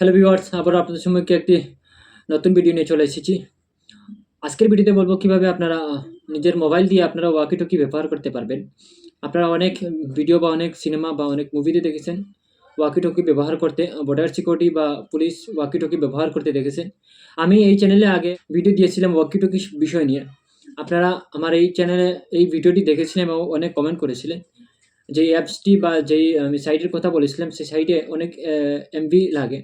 Hello viewers আবার আপনাদের সম্মুখে একটি নতুন ভিডিও নিয়ে চলে এসেছি। আজকের ভিডিওতে বলব কীভাবে আপনারা নিজের মোবাইল দিয়ে আপনারা ওয়াকি টকি ব্যবহার করতে পারবেন। আপনারা অনেক ভিডিও বা অনেক সিনেমা বা অনেক মুভিতে দেখেছেন ওয়াকি টকি ব্যবহার করতে বর্ডার সিকিউরিটি বা পুলিশ ওয়াকি টকি ব্যবহার করতে দেখেছেন। আমি এই চ্যানেলে আগে ভিডিও দিয়েছিলাম ওয়াকি টকি বিষয় নিয়ে। আপনারা আমার এই চ্যানেলে এই ভিডিওটি দেখেছিলেন এবং অনেক কমেন্ট করেছিলেন। যে অ্যাপসটি বা যেই আমি সাইটের কথা বলেছিলাম, সেই সাইটে অনেক এমবি লাগে।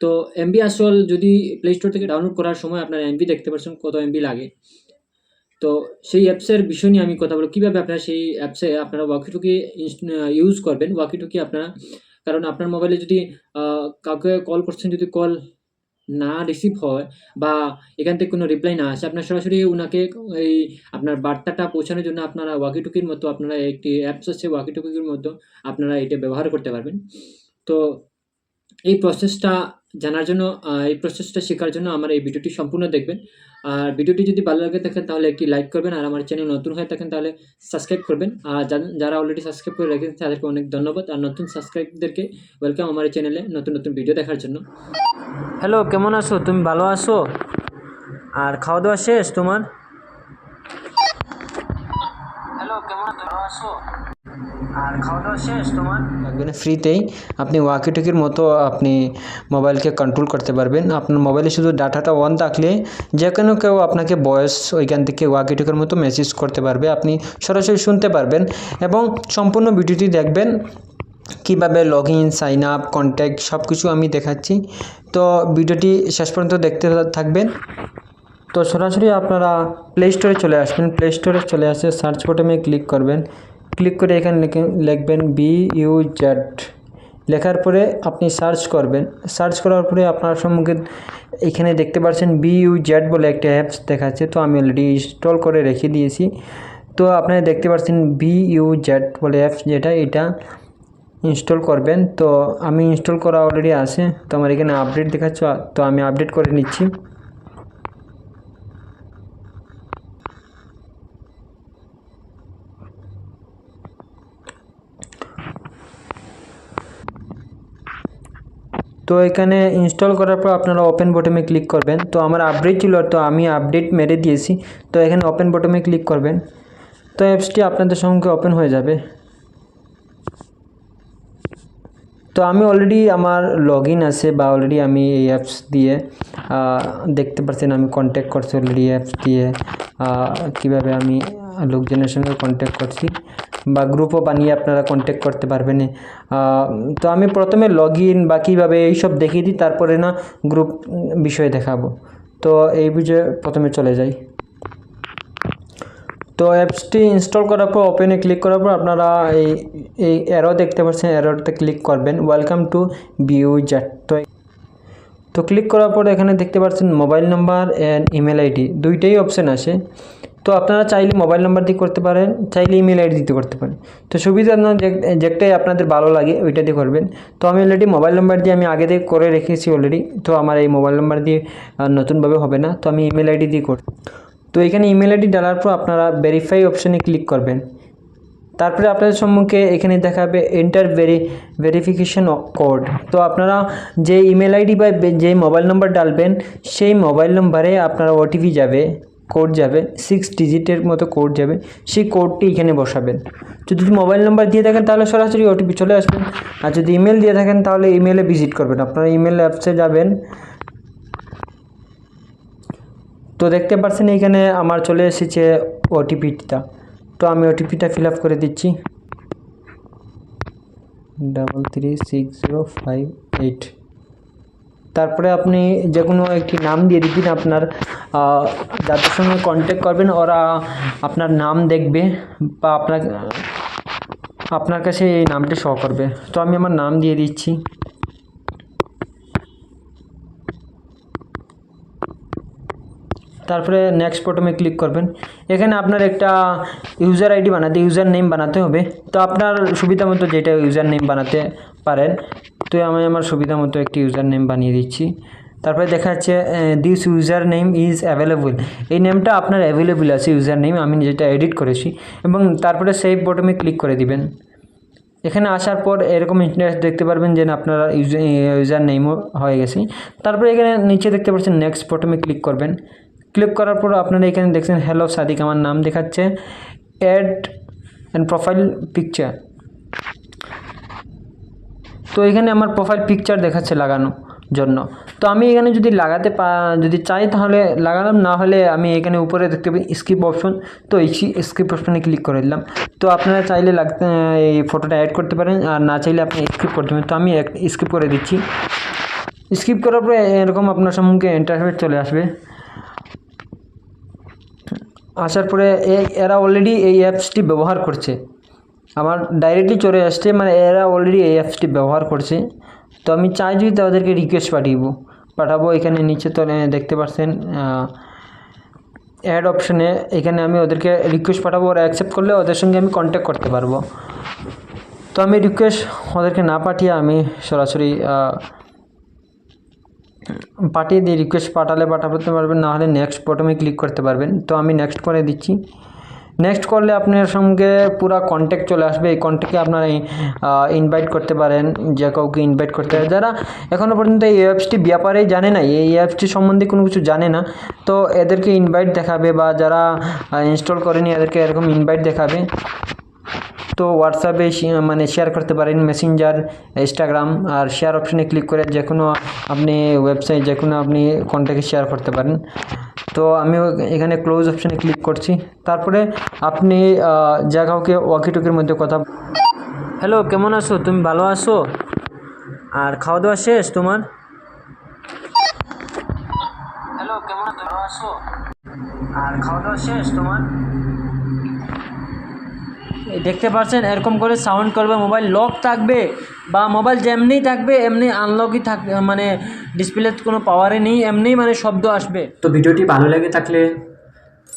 তো এমবি আসল যদি প্লে স্টোর থেকে ডাউনলোড করার সময় আপনার এমবি দেখতে পাচ্ছেন কত এমবি লাগে। তো সেই অ্যাপসের বিষয় নিয়ে আমি কথা বলব। কীভাবে আপনারা সেই অ্যাপসে আপনারা ওয়াকিটুকি ইউজ করবেন? ওয়াকি ওয়াকিটুকি আপনারা, কারণ আপনার মোবাইলে যদি কাউকে কল করছেন, যদি কল না রিসিভ হয় বা এখান থেকে কোনো রিপ্লাই না আসে, আপনার সরাসরি ওনাকে এই আপনার বার্তাটা পৌঁছানোর জন্য আপনারা ওয়াকিটুকির মতো আপনারা একটি অ্যাপস আছে ওয়াকিটুকির মতো আপনারা এটা ব্যবহার করতে পারবেন। তো এই প্রসেসটা জানার জন্য এই প্রসেসটা শেখার জন্য আমার এই ভিডিওটি সম্পূর্ণ দেখবেন। আর ভিডিওটি যদি ভালো লাগে থাকেন তাহলে একটি লাইক করবেন আর আমার চ্যানেল নতুন হয়ে থাকেন তাহলে সাবস্ক্রাইব করবেন। আর যারা- যারা অলরেডি সাবস্ক্রাইব করে রেখেছেন তাদেরকে অনেক ধন্যবাদ। আর নতুন সাবস্ক্রাইবদেরকে ওয়েলকাম আমার এই চ্যানেলে নতুন নতুন ভিডিও দেখার জন্য। হ্যালো কেমন আছো? তুমি ভালো আছো? আর খাওয়া দাওয়া শেষ তোমার? হ্যালো কেমন ভালো আছো? আর খাওয়া দাওয়া শেষ ফ্রিতেই আপনি ওয়াকিটকির মতো আপনি মোবাইলকে কন্ট্রোল করতে পারবেন। আপনার মোবাইলে শুধু ডাটাটা অন থাকলে যে কোনো কেউ আপনাকে ভয়েস ওইখান থেকে ওয়াকিটকির মতো মেসেজ করতে পারবে। আপনি সরাসরি শুনতে পারবেন এবং সম্পূর্ণ ভিডিওটি দেখবেন। কীভাবে log in sign up contact সব কিছু আমি দেখাচ্ছি। তো ভিডিওটি শেষ পর্যন্ত দেখতে থাকবেন। তো সরাসরি আপনারা প্লে স্টোরে চলে আসবেন। প্লে স্টোরে চলে আসে সার্চ বটমে ক্লিক করবেন। ক্লিক করে এখানে লিখে- লিখবেন বি ইউ জেড লেখার পরে আপনি সার্চ করবেন। সার্চ করার পরে আপনার সম্মুখে এখানে দেখতে পাচ্ছেন বি ইউ জেড বলে একটা অ্যাপস দেখাচ্ছে। তো আমি অলরেডি ইনস্টল করে রেখে দিয়েছি। তো আপনারা দেখতে পাচ্ছেন বি ইউ জেড বলে অ্যাপস যেটা, এটা ইনস্টল করবেন। তো আমি ইনস্টল করা অলরেডি আছে। তো আমার এখানে আপডেট দেখাচ্ছে। তো আমি আপডেট করে নিচ্ছি। তো এখানে ইনস্টল করার পর আপনারা ওপেন বটমে ক্লিক করবেন। তো আমার আপডেট ছিল, তো আমি আপডেট মেরে দিয়েছি। তো এখানে ওপেন বটমে ক্লিক করবেন। তো অ্যাপসটি আপনাদের সঙ্গে ওপেন হয়ে যাবে। তো আমি অলরেডি আমার লগ ইন আছে বা অলরেডি আমি এই অ্যাপস দিয়ে দেখতে পাচ্ছেন আমি কন্ট্যাক্ট করছি অলরেডি অ্যাপস দিয়ে কীভাবে আমি লোকজনের সঙ্গে কন্ট্যাক্ট করছি বা গ্রুপও বানিয়ে আপনারা কন্ট্যাক্ট করতে পারবেন। তো আমি প্রথমে লগ ইন বা কীভাবে এইসব দেখিয়ে দিই, তারপরে না গ্রুপ বিষয়ে দেখাবো। তো এই বুঝে প্রথমে চলে যাই। তো অ্যাপসটি ইনস্টল করার পর ওপেনে ক্লিক করার পর আপনারা এই এই অ্যারো দেখতে পাচ্ছেন অ্যারোতে ক্লিক করবেন। ওয়েলকাম টু বিউ জ্যাট তো তো ক্লিক করার পর এখানে দেখতে পাচ্ছেন mobile number and email ID দুইটাই অপশান আছে তো আপনারা চাইলে মোবাইল নাম্বার দিয়ে করতে পারেন, চাইলে ইমেল আইডি দিতে করতে পারেন। তো সুবিধা যে- যেটাই আপনাদের ভালো লাগে, ওইটা দিয়ে করবেন। তো আমি অলরেডি মোবাইল নাম্বার দিয়ে আমি আগে থেকে করে রেখেছি অলরেডি তো আমার এই মোবাইল নাম্বার দিয়ে নতুনভাবে হবে না, তো আমি ইমেল আইডি দিয়ে করি, তো এখানে ইমেল আইডি ডালার পর আপনারা ভেরিফাই অপশানে ক্লিক করবেন। তারপরে আপনাদের সম্মুখে এখানে দেখাবে এন্টার ভেরি ভেরিফিকেশন কোড তো আপনারা যে ইমেল আইডি বে- যে মোবাইল নম্বর ডালবেন, সেই মোবাইল নম্বরে আপনারা ওটিপি যাবে। কোড যাবে সিক্স ডিজিটের মতো কোড যাবে, সেই কোডটি এখানে বসাবেন। যদি মোবাইল নাম্বার দিয়ে থাকেন তাহলে সরাসরি ওটিপি চলে আসবেন। আর যদি ইমেল দিয়ে থাকেন তাহলে ইমেলে ভিজিট করবেন। আপনারা ইমেল অ্যাপসে যাবেন। তো দেখতে পাচ্ছেন এইখানে আমার চলে এসেছে ওটিপিটা তো আমি ওটিপিটা ফিল আপ করে দিচ্ছি। Double three six zero five eight তারপরে আপনি যে কোনো একটি নাম দিয়ে দিবেন, আপনার যাদের সঙ্গে কন্ট্যাক্ট করবেন, ওরা আপনার নাম দেখবে বা আপনার আপনার কাছে এই নামটি শো করবে। তো আমি আমার নাম দিয়ে দিচ্ছি। তারপরে নেক্সট বটমে ক্লিক করবেন। এখানে আপনার একটা ইউজার আইডি বানাতে ইউজার নেম বানাতে হবে। তো আপনার সুবিধা মতো যেটা ইউজার নেম বানাতে পারেন তো আমি আমার সুবিধা মতো একটি ইউজার নেম বানিয়ে দিচ্ছি। তারপরে দেখা যাচ্ছে this user name is available এই নেমটা আপনার অ্যাভেলেবল আছে ইউজার নেম আমি যেটা এডিট করেছি এবং তারপরে সেভ বটমে ক্লিক করে দিবেন। এখানে আসার পর এরকম ইন্টারনেট দেখতে পারবেন যে আপনারা ইউজার নেমও হয়ে গেছে। তারপরে এখানে নিচে দেখতে পাচ্ছেন নেক্সট বটমে ক্লিক করবেন। ক্লিক করার পর আপনারা এখানে দেখছেন হ্যালো সাদিক, আমার নাম দেখাচ্ছে। অ্যাড অ্যান্ড প্রোফাইল পিকচার তো এখানে আমার প্রোফাইল পিকচার দেখাচ্ছে লাগানো জন্য। তো আমি এখানে যদি লাগাতে যদি চাই তাহলে লাগালাম, না হলে আমি এখানে উপরে দেখতে পাই স্কিপ অপশন তো এই স্কিপ অপশনে ক্লিক করে দিলাম। তো আপনারা চাইলে লাগতে, এই ফটোটা অ্যাড করতে পারেন, আর না চাইলে আপনি স্কিপ করতে পারেন। তো আমি স্কিপ করে দিচ্ছি। স্কিপ করার পরে এরকম আপনার সম্মুখে ইন্টারফেস চলে আসবে। আসার পরে এরা অলরেডি এই অ্যাপসটি ব্যবহার করছে। আমার ডাইরেক্টলি চলে আসছে মানে এরা অলরেডি এই অ্যাপসটি ব্যবহার করছে। তো আমি চাই যদি তাদেরকে রিকোয়েস্ট পাঠিয়ে পাঠাবো এখানে নিচে তো দেখতে পাচ্ছেন অ্যাড অপশনে এখানে আমি ওদেরকে রিকোয়েস্ট পাঠাবো, ওরা অ্যাকসেপ্ট করলে ওদের সঙ্গে আমি কন্ট্যাক্ট করতে পারব। তো আমি রিকোয়েস্ট ওদেরকে না পাঠিয়ে আমি সরাসরি পাঠিয়ে দিই। রিকোয়েস্ট পাঠালে পাঠাতে পারবেন, না হলে নেক্সট বটমে ক্লিক করতে পারবেন। তো আমি নেক্সট করে দিচ্ছি। নেক্সট করলে আপনার সঙ্গে পুরা কন্ট্যাক্ট চলে আসবে। এই কন্ট্যাক্টে আপনারা ইনভাইট করতে পারেন, যে কাউকে ইনভাইট করতে পারেন। যারা এখনও পর্যন্ত এই অ্যাপসটি ব্যাপারেই জানে না এই অ্যাপসটি সম্বন্ধে কোনো কিছু জানে না, তো এদেরকে ইনভাইট দেখাবে বা যারা ইনস্টল করেনি, এদেরকে এরকম ইনভাইট দেখাবে। তো হোয়াটসঅ্যাপে মানে শেয়ার করতে পারেন মেসেঞ্জার ইনস্টাগ্রাম আর শেয়ার অপশনে ক্লিক করে যে কোনো আপনি ওয়েবসাইট যে কোনো আপনি কন্ট্যাক্টে শেয়ার করতে পারেন। তো আমি এখানে ক্লোজ অপশানে ক্লিক করছি। তারপরে আপনি যা কাউকে ওয়াকিটকির মধ্যে কথা হ্যালো কেমন আছো? তুমি ভালো আছো? আর খাওয়া দাওয়া শেষ তোমার? হ্যালো কেমন আছো? আর খাওয়া দাওয়া শেষ তোমার? দেখতে পাচ্ছেন এরকম করে সাউন্ড করবে মোবাইল লক থাকবে বা মোবাইল যেমনি থাকবে, এমনি আনলকই থাক মানে ডিসপ্লে কোনো পাওয়ারে নেই, এমনি মানে শব্দ আসবে। তো ভিডিওটি ভালো লেগে থাকলে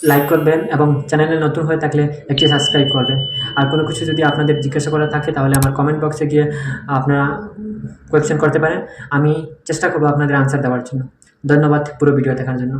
লাইক করবেন এবং চ্যানেলে নতুন হয়ে থাকলে একটি সাবস্ক্রাইব করবেন। আর কোনো কিছু যদি আপনাদের জিজ্ঞাসা করা থাকে, তাহলে আমার কমেন্ট বক্সে গিয়ে আপনারা কোয়েশ্চেন করতে পারেন। আমি চেষ্টা করব আপনাদের আনসার দেওয়ার জন্য। ধন্যবাদ পুরো ভিডিও দেখার জন্য।